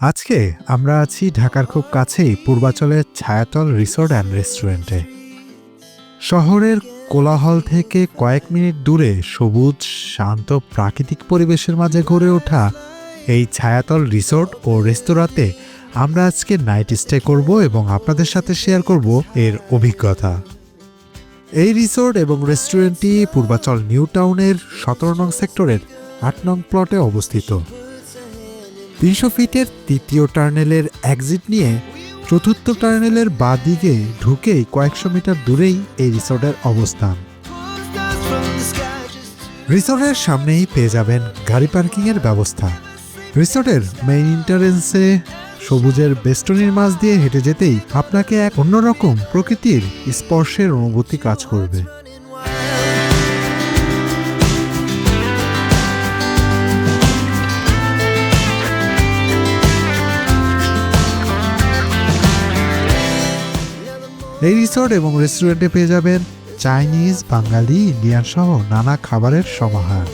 আজকে আমরা আছি ঢাকার খুব কাছেই পূর্বাচলের ছায়াতল রিসোর্ট অ্যান্ড রেস্টুরেন্টে। শহরের কোলাহল থেকে কয়েক মিনিট দূরে সবুজ, শান্ত, প্রাকৃতিক পরিবেশের মাঝে ঘুরে ওঠা এই ছায়াতল রিসোর্ট ও রেস্তোরাঁতে আমরা আজকে নাইট স্টে করব এবং আপনাদের সাথে শেয়ার করব এর অভিজ্ঞতা। এই রিসোর্ট এবং রেস্টুরেন্টটি পূর্বাচল নিউ টাউনের সতেরো নং সেক্টরের আট নং প্লটে অবস্থিত। তিনশো ফিটের তৃতীয় টার্নেলের এক্সিট নিয়ে চতুর্থ টার্নেলের বাঁ দিকে ঢুকেই কয়েকশো মিটার দূরেই এই রিসোর্টের অবস্থান। রিসোর্টের সামনেই পেয়ে যাবেন গাড়ি পার্কিংয়ের ব্যবস্থা। রিসোর্টের মেইন এন্ট্রান্সে সবুজের বেষ্টনীর মাঝ দিয়ে হেঁটে যেতেই আপনাকে এক অন্যরকম প্রকৃতির স্পর্শের অনুভূতি কাজ করবে। এই রিসোর্ট এবং রেস্টুরেন্টে পেয়ে যাবেন চাইনিজ বাঙালি ইন্ডিয়ান সহ নানা খাবারের সমাহার।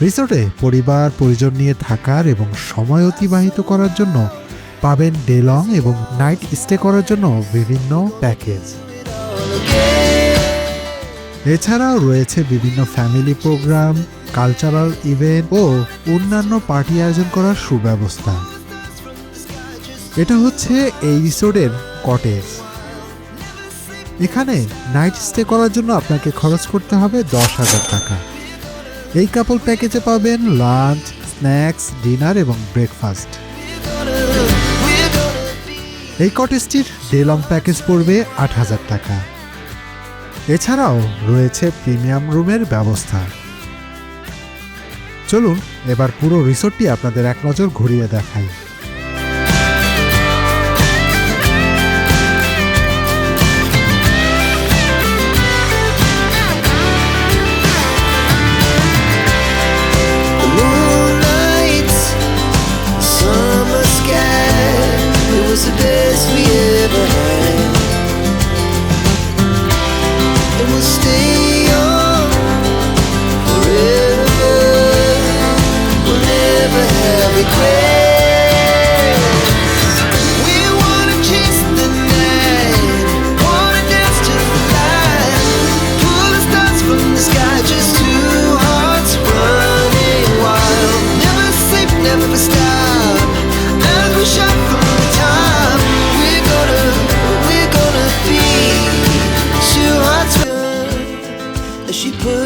রিসোর্টে পরিবার, পরিজন নিয়ে থাকার এবং সময় অতিবাহিত করার জন্য পাবেন ডে লং এবং নাইট স্টে করার জন্য বিভিন্ন প্যাকেজ এছাড়াও রয়েছে বিভিন্ন ফ্যামিলি প্রোগ্রাম কালচারাল ইভেন্ট ও অন্যান্য পার্টি আয়োজন করার সুব্যবস্থা। এটা হচ্ছে এই রিসোর্টের কটেজ এখানে নাইট স্টে করার জন্য আপনাকে খরচ করতে হবে দশ হাজার টাকা। এই কাপল প্যাকেজে পাবেন লাঞ্চ স্ন্যাক্স ডিনার এবং ব্রেকফাস্ট এই কটেজটির ডে লং প্যাকেজ পড়বে আট হাজার টাকা। এছাড়াও রয়েছে প্রিমিয়াম রুমের ব্যবস্থা। চলুন, এবার পুরো রিসোর্টটি আপনাদের এক নজর ঘুরিয়ে দেখাই। Stay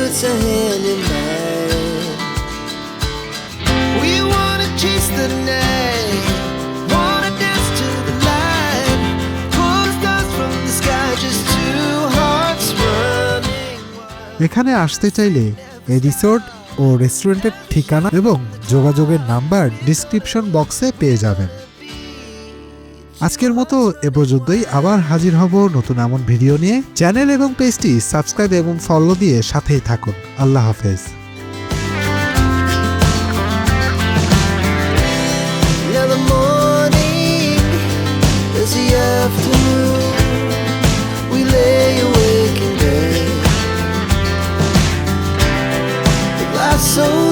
puts her hand in mine, we wanna chase the night, wanna dance to the light, pull stars from the sky, just two hearts running wild. এখানে আসতে চাইলে এই রিসোর্ট ও রেস্টুরেন্টের ঠিকানা এবং যোগাযোগের নাম্বার ডিসক্রিপশন বক্সে পেয়ে যাবেন আজকের মতো এ পর্যন্তই। আবার হাজির হব নতুন এমন ভিডিও নিয়ে। চ্যানেল এবং পেজটি সাবস্ক্রাইব এবং ফলো দিয়ে সাথেই থাকুন। আল্লাহ হাফেজ। Yeah.